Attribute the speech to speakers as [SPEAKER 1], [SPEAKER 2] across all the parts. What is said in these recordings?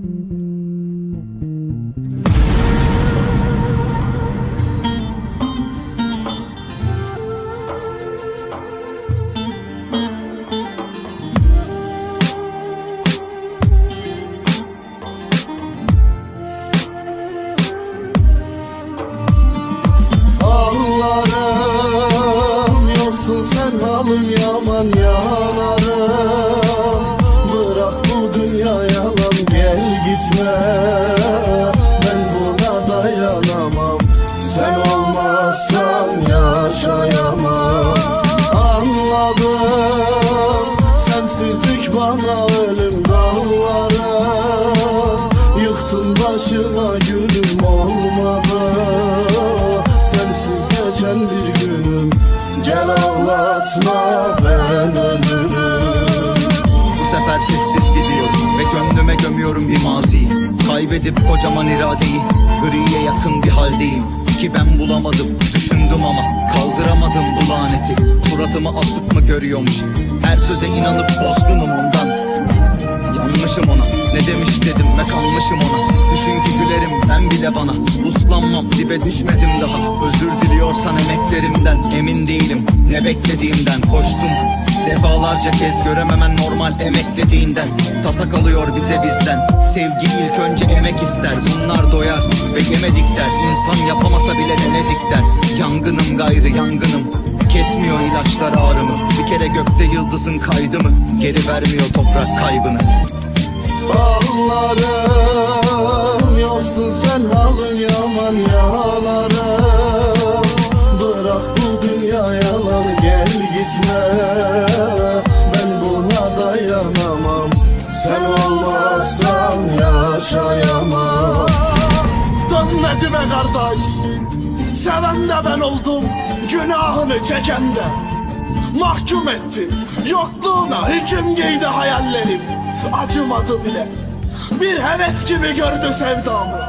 [SPEAKER 1] Mm-hmm. Bana ölüm dağları Yıktın başına gülüm olmadı. Sensiz geçen bir günüm Gel ağlatma ben ölürüm.
[SPEAKER 2] Bu sefer sessiz gidiyorum ve gönlüme gömüyorum bir maziyi Kaybedip kocaman iradeyi griye yakın bir haldeyim. Ki ben bulamadım düşündüm ama kaldıramadım bu laneti. Suratımı asıp mı görüyormuş her söze inanıp bozgunum ondan. Yanmışım ona ne demiş dedim ve kalmışım ona. Düşün ki gülerim ben bile bana. Uslanmam dibe düşmedim daha. Özür diliyorsan emeklerimden Emin değilim. Ne beklediğimden Koştum. Defalarca kez görememen normal emeklediğinden. Tasa kalıyor bize bizden. Sevgi ilk önce emek ister. Bunlar doyar ve yemedik der. İnsan yapamasa bile denedik der. Yangınım gayrı yangınım Kesmiyor ilaçlar ağrımı. Bir kere gökte yıldızın kaydı mı? Geri vermiyor toprak kaybını.
[SPEAKER 1] Ağlarım Yoksun sen halın yaman yaralarım Bırak bu dünya yalan gel gitme. Ben buna dayanamam. Sen olmazsan yaşayamam.
[SPEAKER 3] Dönmedi be kardeş. Seven de ben oldum Günahını çeken de Mahkum ettim Yokluğuna hüküm giydi hayallerim. Acımadı bile. Bir heves gibi gördü sevdamı.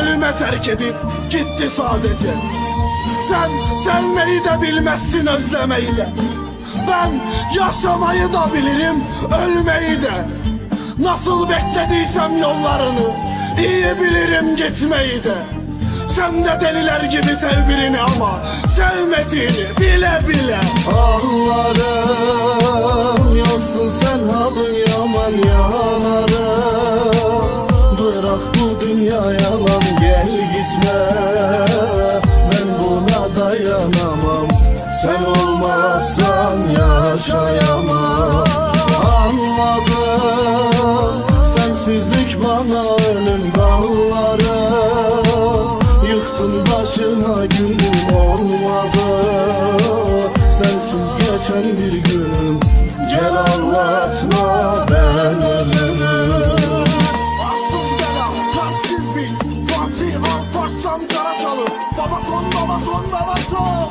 [SPEAKER 3] Ölüme terk edip gitti sadece. Sen sevmeyi de bilmezsin özlemeyi de Ben yaşamayı da bilirim Ölmeyi de. Nasıl beklediysem yollarını iyi bilirim gitmeyi de sen de deliler gibi sev birini ama Sevmediğini bile bile.
[SPEAKER 1] Ağlarım Yoksun sen halın yaman yanarım. Bırak bu dünya yalan gel gitme. Ben buna dayanamam. Sen olmazsan yaşayamam günüm olmadı. Sensiz geçen bir günüm. Gel anlatma ben ölürüm
[SPEAKER 3] Arsız bela, kalpsiz bit. Fatih Alparslan Karaçalı Baba son, baba son, baba son.